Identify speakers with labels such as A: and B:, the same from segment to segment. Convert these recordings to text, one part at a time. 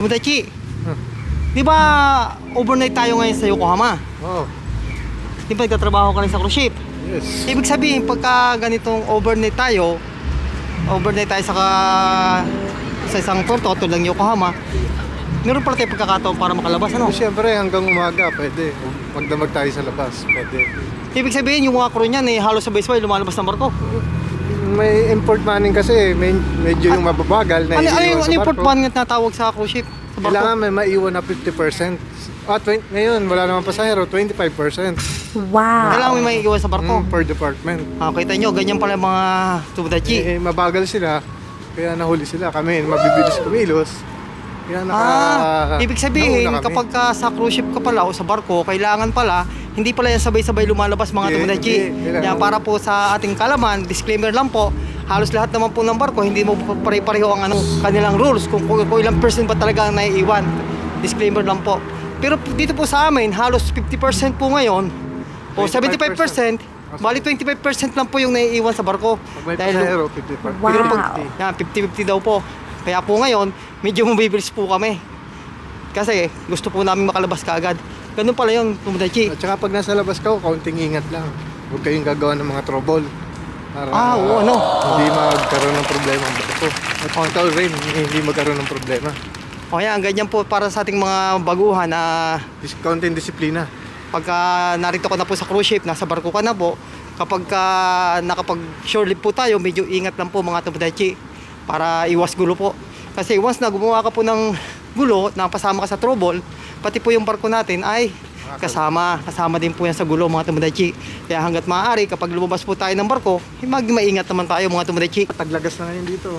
A: Mudachi,
B: Hmm.
A: di ba overnight tayo ngayon sa Yokohama?
B: Oo.
A: Di ba nagtatrabaho ka rin sa cruise ship?
B: Yes.
A: Ibig sabihin, pagka ganitong overnight tayo, overnight tayo sa, ka- sa isang porto, tulad ng Yokohama, meron pala tayo pagkakataon para makalabas, ano?
B: Siyempre hanggang umaga pwede. Magdamag tayo sa labas, pwede.
A: Ibig sabihin, yung mga crew niyan, eh, halos sabay-sabay lumalabas ng barko.
B: May import manning kasi, may, medyo yung mababagal na
A: Ano, ano yung ano
B: sa
A: yung port
B: barko.
A: ban nga tinatawag sa cruise ship? Sa barko?
B: Kailangan may maiwan na 50%. Ah, 20, ngayon, wala naman pasahero, 25%
C: Wow.
A: Kailangan may maiiwan sa barko.
B: mm, per department.
A: Ah, kita nyo, ganyan pala yung mga Mudachi.
B: Eh, eh, mabagal sila, kaya nahuli sila. Kami, mabibilis kumilos. Naka,
A: Ah, ibig sabihin,
B: nauna kami.
A: kapag ka sa cruise ship ka pala o sa barko, kailangan pala, hindi pala yan sabay-sabay lumalabas mga
B: Hindi,
A: tumudachi.
B: hindi. Kailangan-
A: Yan, para po sa ating kalaman, disclaimer lang po, halos lahat naman po ng barko, hindi mo pare-pareho ang ano, kanilang rules, kung, kung, kung ilang percent ba talaga ang naiiwan. Disclaimer lang po. Pero dito po sa amin, halos 50% po ngayon, o 75%,
B: 25%.
A: bali 25% lang po yung naiiwan sa barko.
B: Pag may
A: Dahil-
B: pasahero, 50%.
C: Wow.
A: pero pag, yan, 50-50 daw po. Kaya po ngayon, medyo mabibilis po kami. Kasi gusto po namin makalabas kaagad. Ganun pala yung tumudachi.
B: At saka pag nasa labas ka, kaunting ingat lang. Huwag kayong gagawa ng mga trouble. Para
A: Ah, oo, ano?
B: Hindi magkaroon ng problema ang barko. At ikaw rin, hindi magkaroon ng problema.
A: O yan, ganyan po para sa ating mga baguhan na
B: Dis- Kaunting disiplina.
A: pagka narito ka na po sa cruise ship, nasa barko ka na po, kapag ka nakapag shore leave po tayo, medyo ingat lang po mga tumudachi para iwas gulo po. Kasi once na gumawa ka po ng gulo, napasama ka sa trouble, pati po yung barko natin ay kasama, kasama din po yan sa gulo mga tumudachi. Kaya hanggat maaari, kapag lumabas po tayo ng barko, mag maingat naman tayo mga tumudachi.
B: Taglagas na ngayon dito.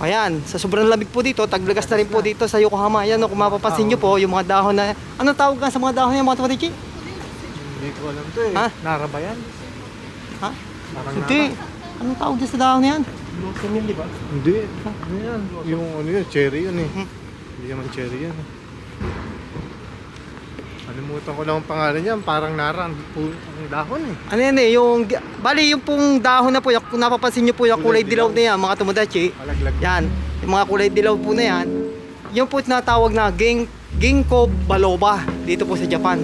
A: Ayan, sa sobrang lamig po dito, taglagas na rin po dito sa Yokohama. Ayan, no, kung mapapansin nyo po, yung mga dahon na... Anong tawag nga sa mga dahon niya mga tumudachi?
B: Hindi ko alam to eh.
A: Ha?
B: Nara ba yan?
A: Ha? Hindi. Anong tawag dyan sa dahon na yan?
B: Nara. Hindi. Ano yan? Yung ano yun, cherry yun eh.
A: Hmm.
B: Hindi naman cherry yan eh. Kalimutan ko lang ang pangalan niyan. Parang nara ang, dahon eh.
A: Ano yan eh, yung... Bali, yung pong dahon na po, yung, kung napapansin nyo po yung kulay
B: dilaw
A: na yan, mga tumudachi.
B: Palaglag.
A: Yan, yung mga kulay dilaw po na yan, yung po tinatawag na ging, ginkgo biloba dito po sa Japan.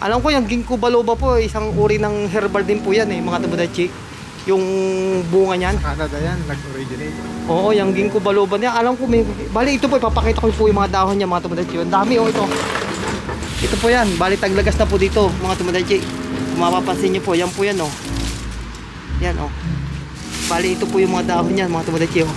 A: Alam ko yung ginkgo biloba po, isang uri ng herbal din po yan eh, mga tumudachi. Yung bunga niyan.
B: Canada yan, nag-originate.
A: Oo, yung ginkgo biloba niya. Alam ko may... Bali, ito po, ipapakita ko po yung mga dahon niya, mga tumudachi. Ang dami, oh, ito. Ito po yan. Bali, taglagas na po dito, mga tumudachi. Kung mapapansin niyo po, yan po yan, oh. Yan, oh. Bali, ito po yung mga dahon niyan, mga tumudachi, oh.